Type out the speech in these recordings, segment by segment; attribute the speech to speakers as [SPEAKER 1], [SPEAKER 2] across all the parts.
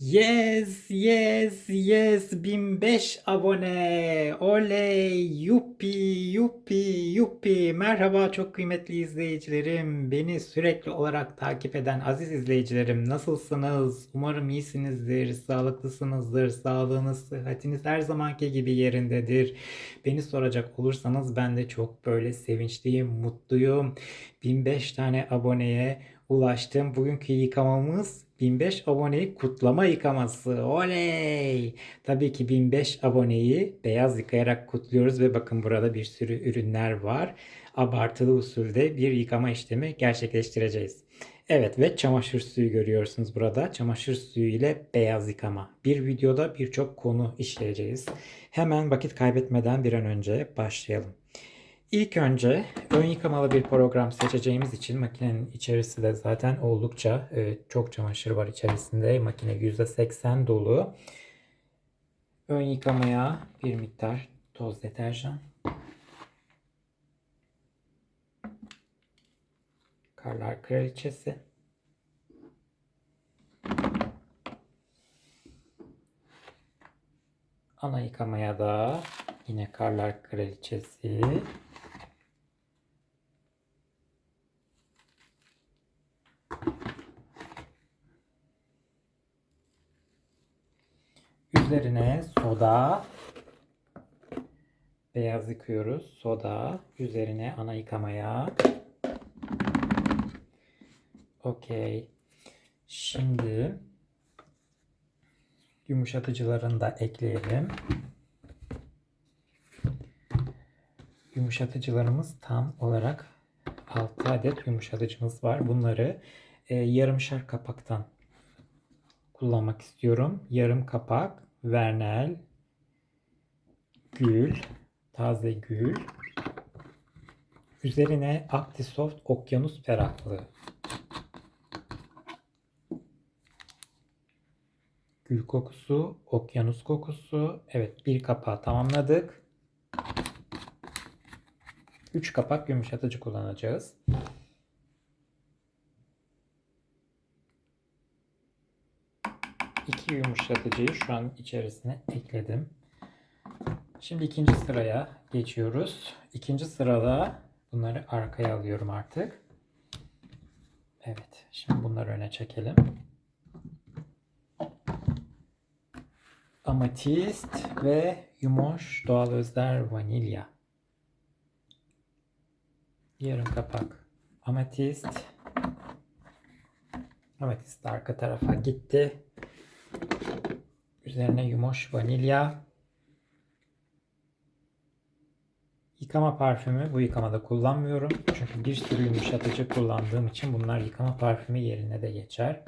[SPEAKER 1] Yes, yes, yes. 1005 abone. Oley, yuppi, yuppi, yuppi. Merhaba çok kıymetli izleyicilerim. Beni sürekli olarak takip eden aziz izleyicilerim. Nasılsınız? Umarım iyisinizdir, sağlıklısınızdır. Sağlığınız, sıhhatiniz her zamanki gibi yerindedir. Beni soracak olursanız ben de çok böyle sevinçliyim, mutluyum. 1005 tane aboneye ulaştım. Bugünkü yıkamamız 1005 aboneyi kutlama yıkaması. Oley! Tabii ki 1005 aboneyi beyaz yıkayarak kutluyoruz ve bakın burada bir sürü ürünler var. Abartılı usulde bir yıkama işlemi gerçekleştireceğiz. Evet ve çamaşır suyu görüyorsunuz burada. Çamaşır suyu ile beyaz yıkama. Bir videoda birçok konu işleyeceğiz. Hemen vakit kaybetmeden bir an önce başlayalım. İlk önce ön yıkamalı bir program seçeceğimiz için makinenin içerisi de zaten oldukça e, çok çamaşır var içerisinde. Makine %80 dolu. Ön yıkamaya bir miktar toz deterjan. Karlar Kraliçesi. Ana yıkamaya da yine Karlar Kraliçesi. Üzerine soda. Beyaz yıkıyoruz. Soda. Üzerine ana yıkamaya. Okey. Şimdi yumuşatıcılarını da ekleyelim. Yumuşatıcılarımız tam olarak 6 adet yumuşatıcımız var. Bunları e, yarımşar kapaktan kullanmak istiyorum. Yarım kapak, Vernel, gül, taze gül. Üzerine Actisoft Okyanus Ferahlığı. Gül kokusu, okyanus kokusu. Evet bir kapağı tamamladık. 3 kapak yumuşatıcı kullanacağız. İki yumuşatıcıyı şu an içerisine ekledim. Şimdi ikinci sıraya geçiyoruz. İkinci sırada bunları arkaya alıyorum artık. Evet, şimdi bunları öne çekelim. Amatist ve Yumoş Doğal Özler Vanilya. Yarım kapak. Ametist de arka tarafa gitti. Üzerine yumoş vanilya. Yıkama parfümü bu yıkamada kullanmıyorum. Çünkü bir sürü yumuşatıcı kullandığım için bunlar yıkama parfümü yerine de geçer.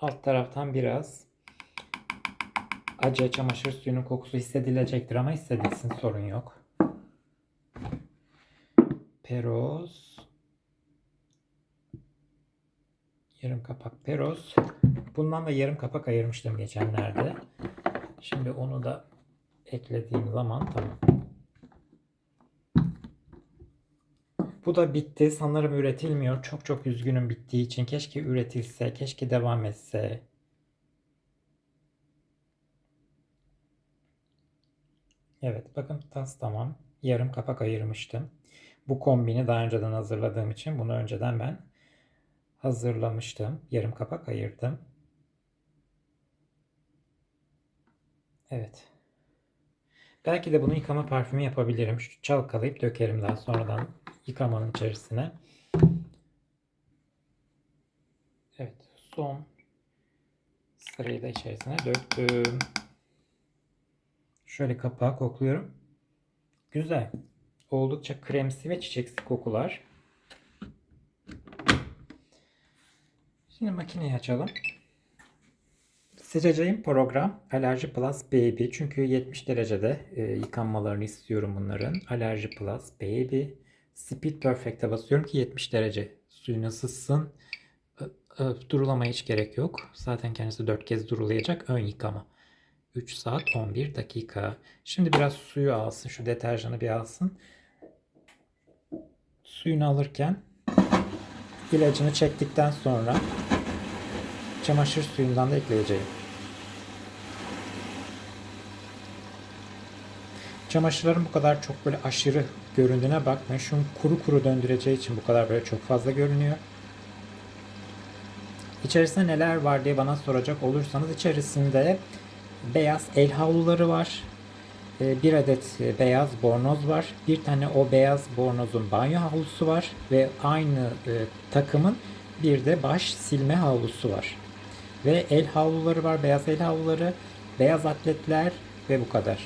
[SPEAKER 1] Alt taraftan biraz acı çamaşır suyunun kokusu hissedilecektir ama hissedilsin sorun yok. Peros. Yarım kapak peros. Bundan da yarım kapak ayırmıştım geçenlerde. Şimdi onu da eklediğim zaman tamam. Bu da bitti. Sanırım üretilmiyor. Çok çok üzgünüm bittiği için. Keşke üretilse, keşke devam etse. Evet bakın tas tamam. Yarım kapak ayırmıştım. Bu kombini daha önceden hazırladığım için bunu önceden ben hazırlamıştım. Yarım kapak ayırdım. Evet. Belki de bunu yıkama parfümü yapabilirim. Şu çalkalayıp dökerim daha sonradan yıkamanın içerisine. Evet. Son sırayı da içerisine döktüm. Şöyle kapağı kokluyorum. Güzel. Oldukça kremsi ve çiçeksi kokular. Şimdi makineyi açalım. Seçeceğim program Allergy Plus Baby. Çünkü 70 derecede e, yıkanmalarını istiyorum bunların. Allergy Plus Baby. Speed Perfect'e basıyorum ki 70 derece suyun ısıtsın. E, e, durulamaya hiç gerek yok. Zaten kendisi 4 kez durulayacak. Ön yıkama. 3 saat 11 dakika. Şimdi biraz suyu alsın. Şu deterjanı bir alsın. Suyunu alırken ilacını çektikten sonra çamaşır suyundan da ekleyeceğim. Çamaşırların bu kadar çok böyle aşırı göründüğüne bakmayın. Şunu kuru kuru döndüreceği için bu kadar böyle çok fazla görünüyor. İçerisinde neler var diye bana soracak olursanız içerisinde beyaz el havluları var. Ee, Bir adet e, beyaz bornoz var. Bir tane o beyaz bornozun banyo havlusu var. Ve aynı e, takımın bir de baş silme havlusu var. Ve el havluları var. Beyaz el havluları, beyaz atletler ve bu kadar.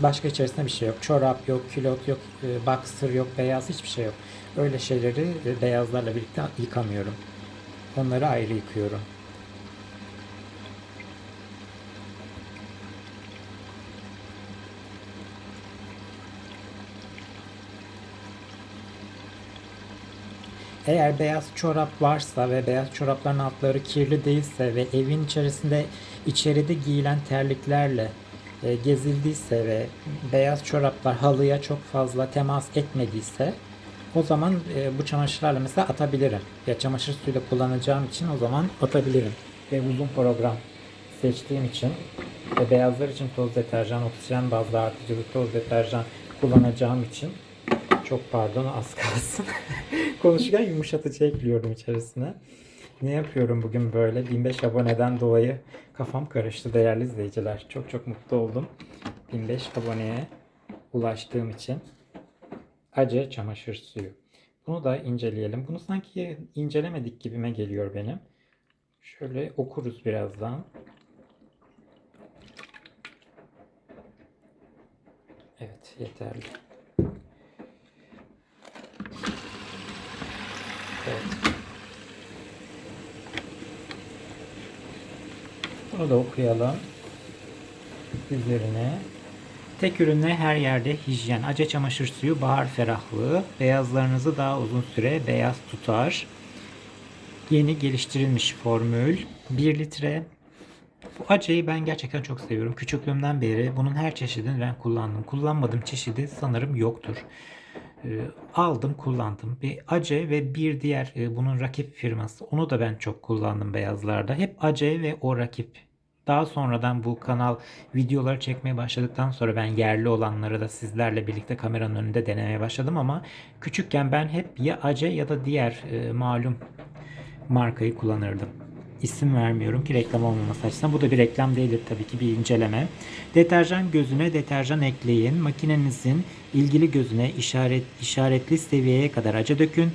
[SPEAKER 1] Başka içerisinde bir şey yok. Çorap yok, külot yok, e, boxer yok, beyaz hiçbir şey yok. Öyle şeyleri beyazlarla birlikte yıkamıyorum. Onları ayrı yıkıyorum. Eğer beyaz çorap varsa ve beyaz çorapların altları kirli değilse ve evin içerisinde içeride giyilen terliklerle e, gezildiyse ve beyaz çoraplar halıya çok fazla temas etmediyse o zaman e, bu çamaşırlarla mesela atabilirim. Ya çamaşır suyuyla kullanacağım için o zaman atabilirim. Ve uzun program seçtiğim için ve beyazlar için toz deterjan, oksijen bazlı artıcılı toz deterjan kullanacağım için çok pardon az kalsın. Konuşurken yumuşatıcı ekliyorum içerisine. Ne yapıyorum bugün böyle? 1005 aboneden dolayı kafam karıştı değerli izleyiciler. Çok çok mutlu oldum. 1005 aboneye ulaştığım için. Acı çamaşır suyu. Bunu da inceleyelim. Bunu sanki incelemedik gibime geliyor benim. Şöyle okuruz birazdan. Evet yeterli. Bunu da okuyalım. Üzerine Tek ürünle her yerde hijyen. Ace çamaşır suyu bahar ferahlığı. Beyazlarınızı daha uzun süre beyaz tutar. Yeni geliştirilmiş formül. 1 litre. Bu aceyi ben gerçekten çok seviyorum. Küçüklüğümden beri bunun her çeşidini ben kullandım. Kullanmadığım çeşidi sanırım yoktur. Ee, aldım kullandım. Bir Ace ve bir diğer e, bunun rakip firması. Onu da ben çok kullandım beyazlarda. Hep Ace ve o rakip daha sonradan bu kanal videoları çekmeye başladıktan sonra ben yerli olanları da sizlerle birlikte kameranın önünde denemeye başladım ama küçükken ben hep ya Ace ya da diğer e, malum markayı kullanırdım. İsim vermiyorum ki reklam olmaması açısından. Bu da bir reklam değildir tabii ki bir inceleme. Deterjan gözüne deterjan ekleyin. Makinenizin ilgili gözüne işaret işaretli seviyeye kadar acı dökün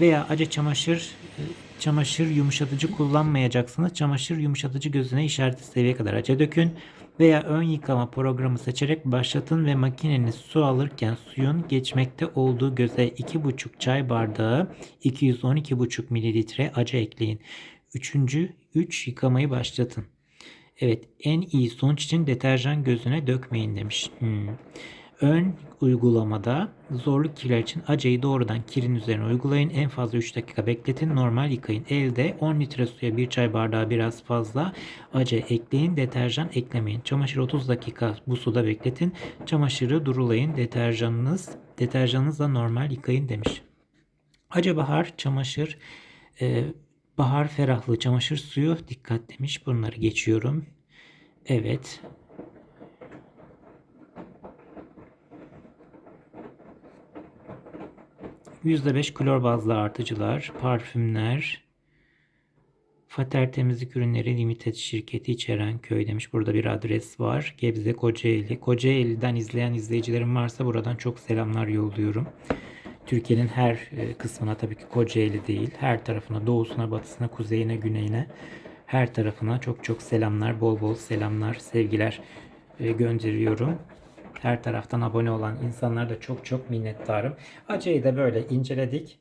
[SPEAKER 1] veya acı çamaşır e, çamaşır yumuşatıcı kullanmayacaksınız. Çamaşır yumuşatıcı gözüne işaretli seviyeye kadar acı dökün veya ön yıkama programı seçerek başlatın ve makineniz su alırken suyun geçmekte olduğu göze 2,5 çay bardağı 212,5 mililitre acı ekleyin. Üçüncü 3 yıkamayı başlatın. Evet en iyi sonuç için deterjan gözüne dökmeyin demiş. Hmm. Ön uygulamada zorlu kirler için aceyi doğrudan kirin üzerine uygulayın. En fazla 3 dakika bekletin. Normal yıkayın. Elde 10 litre suya 1 çay bardağı biraz fazla ace ekleyin. Deterjan eklemeyin. Çamaşır 30 dakika bu suda bekletin. Çamaşırı durulayın. Deterjanınız deterjanınızla normal yıkayın demiş. Ace bahar çamaşır e, bahar ferahlığı çamaşır suyu dikkat demiş. Bunları geçiyorum. Evet. %5 klor bazlı artıcılar, parfümler, Fater Temizlik Ürünleri Limited şirketi içeren köy demiş. Burada bir adres var. Gebze Kocaeli. Kocaeli'den izleyen izleyicilerim varsa buradan çok selamlar yolluyorum. Türkiye'nin her e, kısmına tabii ki Kocaeli değil. Her tarafına, doğusuna, batısına, kuzeyine, güneyine her tarafına çok çok selamlar, bol bol selamlar, sevgiler e, gönderiyorum. Her taraftan abone olan insanlar da çok çok minnettarım. Ace'yi de böyle inceledik.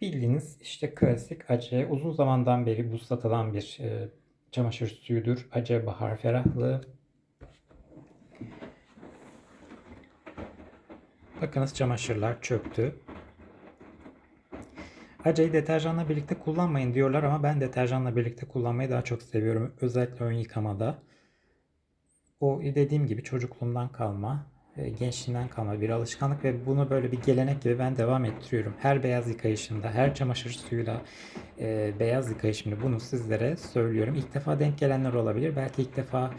[SPEAKER 1] Bildiğiniz işte klasik Ace uzun zamandan beri bu satılan bir e, çamaşır suyudur. Ace Bahar Ferahlığı. Bakınız çamaşırlar çöktü. Ace'yi deterjanla birlikte kullanmayın diyorlar ama ben deterjanla birlikte kullanmayı daha çok seviyorum. Özellikle ön yıkamada. O dediğim gibi çocukluğumdan kalma e, gençliğimden kalma bir alışkanlık ve bunu böyle bir gelenek gibi ben devam ettiriyorum. Her beyaz yıkayışımda, her çamaşır suyuyla e, beyaz yıkayışımda bunu sizlere söylüyorum. İlk defa denk gelenler olabilir. Belki ilk defa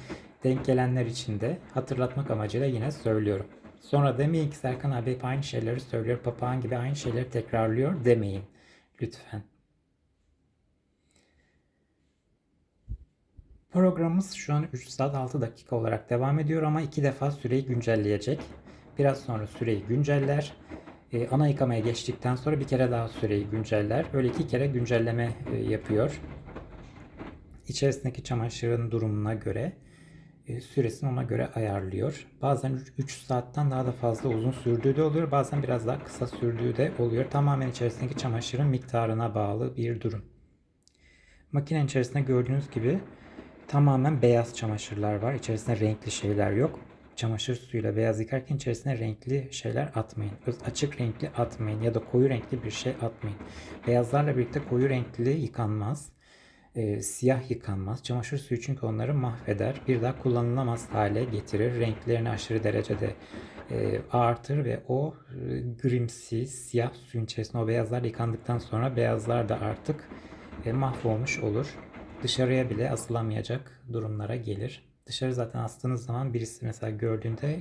[SPEAKER 1] denk gelenler için de hatırlatmak amacıyla yine söylüyorum. Sonra demeyin ki Serkan abi hep aynı şeyleri söylüyor, papağan gibi aynı şeyleri tekrarlıyor demeyin. Lütfen. Programımız şu an 3 saat 6 dakika olarak devam ediyor ama iki defa süreyi güncelleyecek. Biraz sonra süreyi günceller. Ee, ana yıkamaya geçtikten sonra bir kere daha süreyi günceller. Böyle iki kere güncelleme e, yapıyor. İçerisindeki çamaşırın durumuna göre e, süresini ona göre ayarlıyor. Bazen 3 saatten daha da fazla uzun sürdüğü de oluyor. Bazen biraz daha kısa sürdüğü de oluyor. Tamamen içerisindeki çamaşırın miktarına bağlı bir durum. Makinenin içerisinde gördüğünüz gibi tamamen beyaz çamaşırlar var. İçerisinde renkli şeyler yok. Çamaşır suyuyla beyaz yıkarken içerisine renkli şeyler atmayın. Açık renkli atmayın ya da koyu renkli bir şey atmayın. Beyazlarla birlikte koyu renkli yıkanmaz. Ee, siyah yıkanmaz. Çamaşır suyu çünkü onları mahveder. Bir daha kullanılamaz hale getirir. Renklerini aşırı derecede e, ağırtır ve o e, grimsi siyah suyun içerisinde o beyazlar yıkandıktan sonra beyazlar da artık e, mahvolmuş olur. Dışarıya bile asılamayacak durumlara gelir. Dışarı zaten astığınız zaman birisi mesela gördüğünde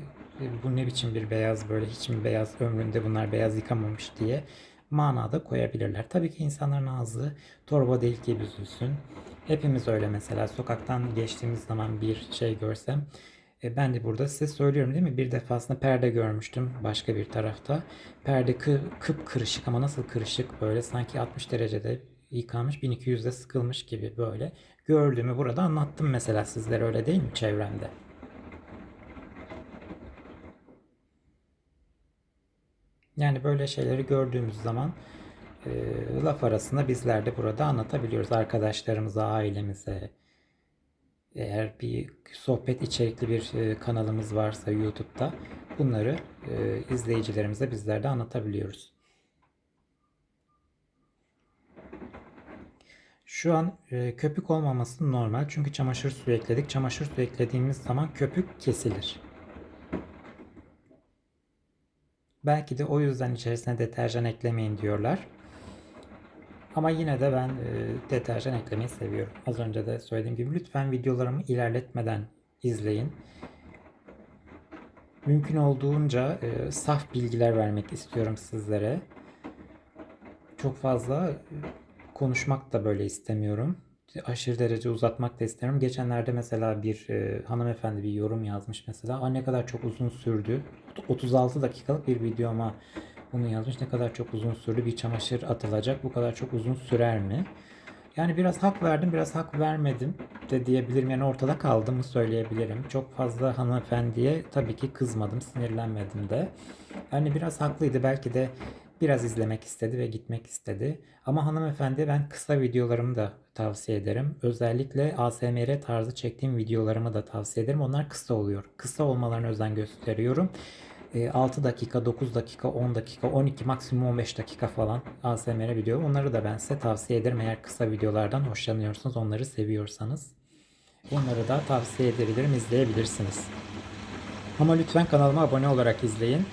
[SPEAKER 1] "E, bu ne biçim bir beyaz böyle hiç mi beyaz ömründe bunlar beyaz yıkamamış diye manada koyabilirler. Tabii ki insanların ağzı torba delik gibi büzülsün. Hepimiz öyle mesela sokaktan geçtiğimiz zaman bir şey görsem e, ben de burada size söylüyorum değil mi? Bir defasında perde görmüştüm başka bir tarafta. Perde kı, kıp kırışık ama nasıl kırışık böyle sanki 60 derecede yıkanmış 1200'de sıkılmış gibi böyle. Gördüğümü burada anlattım mesela sizlere öyle değil mi çevremde? Yani böyle şeyleri gördüğümüz zaman e, laf arasında bizler de burada anlatabiliyoruz arkadaşlarımıza, ailemize. Eğer bir sohbet içerikli bir e, kanalımız varsa YouTube'da bunları e, izleyicilerimize bizler de anlatabiliyoruz. Şu an e, köpük olmaması normal çünkü çamaşır suyu ekledik. Çamaşır suyu eklediğimiz zaman köpük kesilir. Belki de o yüzden içerisine deterjan eklemeyin diyorlar. Ama yine de ben e, deterjan eklemeyi seviyorum. Az önce de söylediğim gibi lütfen videolarımı ilerletmeden izleyin. Mümkün olduğunca e, saf bilgiler vermek istiyorum sizlere. Çok fazla e, konuşmak da böyle istemiyorum. Aşırı derece uzatmak da istemiyorum. Geçenlerde mesela bir e, hanımefendi bir yorum yazmış mesela. Ne kadar çok uzun sürdü. 36 dakikalık bir videoma bunu yazmış. Ne kadar çok uzun sürdü. Bir çamaşır atılacak. Bu kadar çok uzun sürer mi? Yani biraz hak verdim, biraz hak vermedim de diyebilirim. Yani ortada kaldığımı söyleyebilirim. Çok fazla hanımefendiye tabii ki kızmadım, sinirlenmedim de. Yani biraz haklıydı. Belki de biraz izlemek istedi ve gitmek istedi. Ama hanımefendi ben kısa videolarımı da tavsiye ederim. Özellikle ASMR tarzı çektiğim videolarımı da tavsiye ederim. Onlar kısa oluyor. Kısa olmalarına özen gösteriyorum. E, 6 dakika, 9 dakika, 10 dakika, 12 maksimum 15 dakika falan ASMR video. Onları da ben size tavsiye ederim. Eğer kısa videolardan hoşlanıyorsanız, onları seviyorsanız. Onları da tavsiye edebilirim, izleyebilirsiniz. Ama lütfen kanalıma abone olarak izleyin.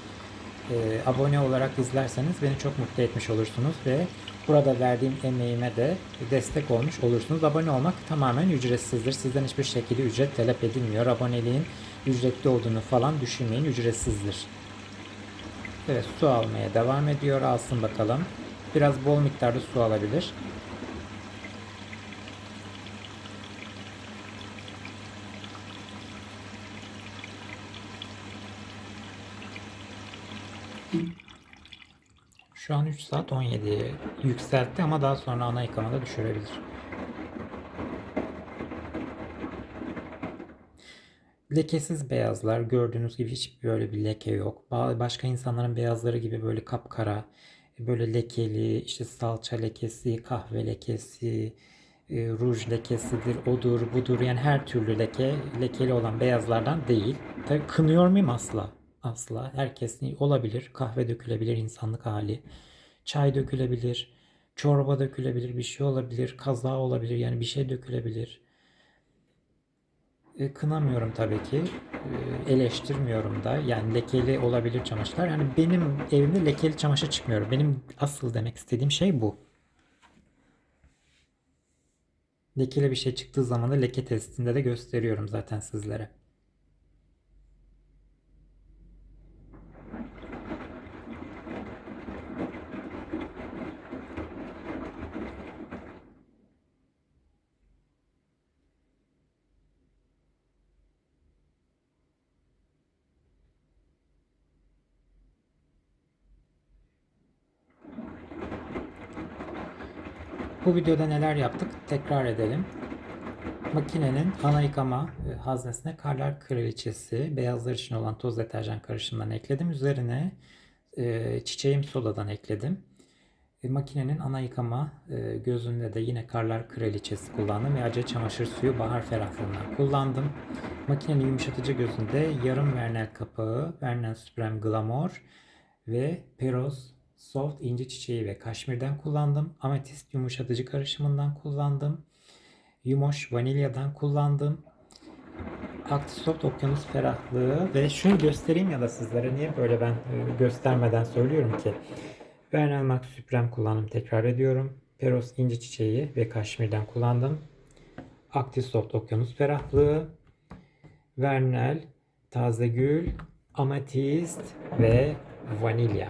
[SPEAKER 1] E, abone olarak izlerseniz beni çok mutlu etmiş olursunuz ve burada verdiğim emeğime de destek olmuş olursunuz. Abone olmak tamamen ücretsizdir. Sizden hiçbir şekilde ücret talep edilmiyor. Aboneliğin ücretli olduğunu falan düşünmeyin. Ücretsizdir. Evet su almaya devam ediyor. Alsın bakalım. Biraz bol miktarda su alabilir. Şu an 3 saat 17'ye yükseltti ama daha sonra ana yıkamada düşürebilir. Lekesiz beyazlar gördüğünüz gibi hiç böyle bir leke yok. Ba- Başka insanların beyazları gibi böyle kapkara, böyle lekeli, işte salça lekesi, kahve lekesi, e, ruj lekesidir, odur, budur. Yani her türlü leke, lekeli olan beyazlardan değil. Tabii kınıyor muyum asla? Asla. Herkes olabilir. Kahve dökülebilir insanlık hali. Çay dökülebilir. Çorba dökülebilir. Bir şey olabilir. Kaza olabilir. Yani bir şey dökülebilir. E, kınamıyorum tabii ki. E, eleştirmiyorum da. Yani lekeli olabilir çamaşırlar. Yani benim evimde lekeli çamaşır çıkmıyor. Benim asıl demek istediğim şey bu. Lekeli bir şey çıktığı zaman da leke testinde de gösteriyorum zaten sizlere. Bu videoda neler yaptık tekrar edelim. Makinenin ana yıkama e, haznesine karlar kraliçesi, beyazlar için olan toz deterjan karışımından ekledim. Üzerine e, çiçeğim sodadan ekledim. E, makinenin ana yıkama e, gözünde de yine karlar kraliçesi kullandım ve acı çamaşır suyu bahar ferahlığından kullandım. Makinenin yumuşatıcı gözünde yarım Vernel kapağı, Vernel Supreme Glamour ve Peros Soft inci çiçeği ve kaşmirden kullandım. Ametist yumuşatıcı karışımından kullandım. Yumoş vanilyadan kullandım. Aktisoft okyanus ferahlığı ve şunu göstereyim ya da sizlere niye böyle ben e, göstermeden söylüyorum ki. Vernal Max Supreme kullandım tekrar ediyorum. Peros inci çiçeği ve kaşmirden kullandım. Aktisoft okyanus ferahlığı. Vernal, taze gül, ametist ve vanilya.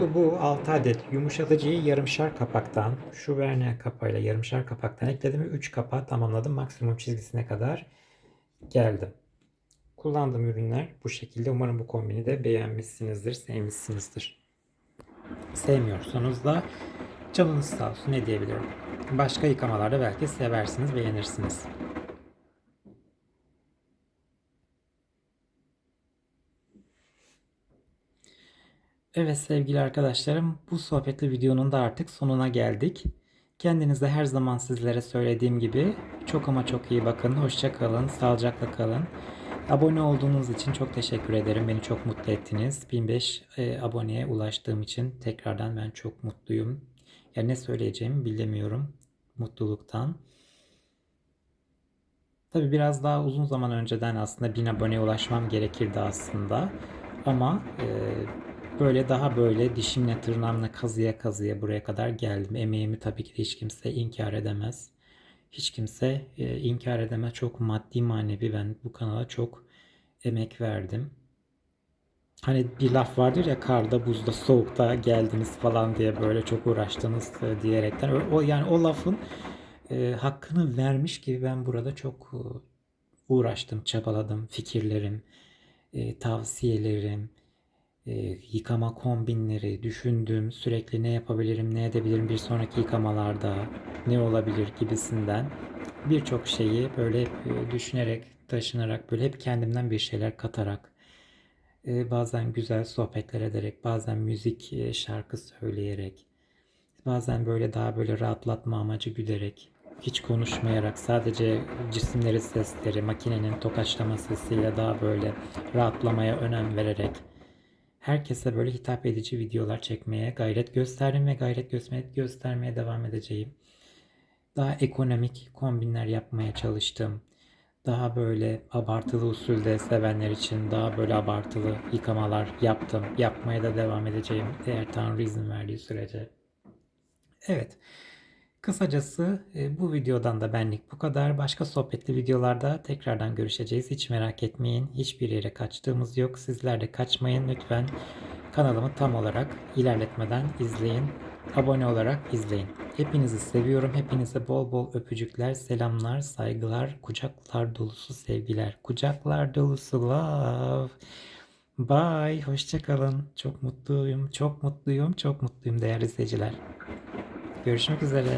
[SPEAKER 1] Bu, bu 6 adet yumuşatıcıyı yarımşar kapaktan, şu Vernel kapağıyla yarımşar kapaktan ekledim ve 3 kapağı tamamladım. Maksimum çizgisine kadar geldim. Kullandığım ürünler bu şekilde. Umarım bu kombini de beğenmişsinizdir, sevmişsinizdir. Sevmiyorsanız da canınız sağ olsun ne diyebilirim. Başka yıkamalarda belki seversiniz, beğenirsiniz. Evet sevgili arkadaşlarım bu sohbetli videonun da artık sonuna geldik. Kendinize her zaman sizlere söylediğim gibi çok ama çok iyi bakın. Hoşça kalın, sağlıcakla kalın. Abone olduğunuz için çok teşekkür ederim. Beni çok mutlu ettiniz. 1005 e, aboneye ulaştığım için tekrardan ben çok mutluyum. Ya ne söyleyeceğimi bilemiyorum mutluluktan. Tabi biraz daha uzun zaman önceden aslında 1000 aboneye ulaşmam gerekirdi aslında. Ama e, böyle daha böyle dişimle tırnağımla kazıya kazıya buraya kadar geldim. Emeğimi tabii ki de hiç kimse inkar edemez. Hiç kimse e, inkar edemez. Çok maddi manevi ben bu kanala çok emek verdim. Hani bir laf vardır ya karda, buzda, soğukta geldiniz falan diye böyle çok uğraştınız e, diyerekten. O, yani o lafın e, hakkını vermiş gibi ben burada çok e, uğraştım, çabaladım. Fikirlerim, e, tavsiyelerim, e, yıkama kombinleri düşündüm. Sürekli ne yapabilirim, ne edebilirim bir sonraki yıkamalarda, ne olabilir gibisinden birçok şeyi böyle hep e, düşünerek, taşınarak, böyle hep kendimden bir şeyler katarak, e, bazen güzel sohbetler ederek, bazen müzik e, şarkı söyleyerek, bazen böyle daha böyle rahatlatma amacı gülerek, hiç konuşmayarak sadece cisimleri sesleri, makinenin tokaçlama sesiyle daha böyle rahatlamaya önem vererek herkese böyle hitap edici videolar çekmeye gayret gösterdim ve gayret göstermeye devam edeceğim. Daha ekonomik kombinler yapmaya çalıştım. Daha böyle abartılı usulde sevenler için daha böyle abartılı yıkamalar yaptım. Yapmaya da devam edeceğim eğer Tanrı izin verdiği sürece. Evet. Kısacası e, bu videodan da benlik bu kadar. Başka sohbetli videolarda tekrardan görüşeceğiz. Hiç merak etmeyin. Hiçbir yere kaçtığımız yok. Sizler de kaçmayın lütfen. Kanalımı tam olarak ilerletmeden izleyin. Abone olarak izleyin. Hepinizi seviyorum. Hepinize bol bol öpücükler, selamlar, saygılar, kucaklar dolusu sevgiler. Kucaklar dolusu love. Bye. Hoşçakalın. Çok mutluyum. Çok mutluyum. Çok mutluyum değerli izleyiciler. Görüşmek üzere.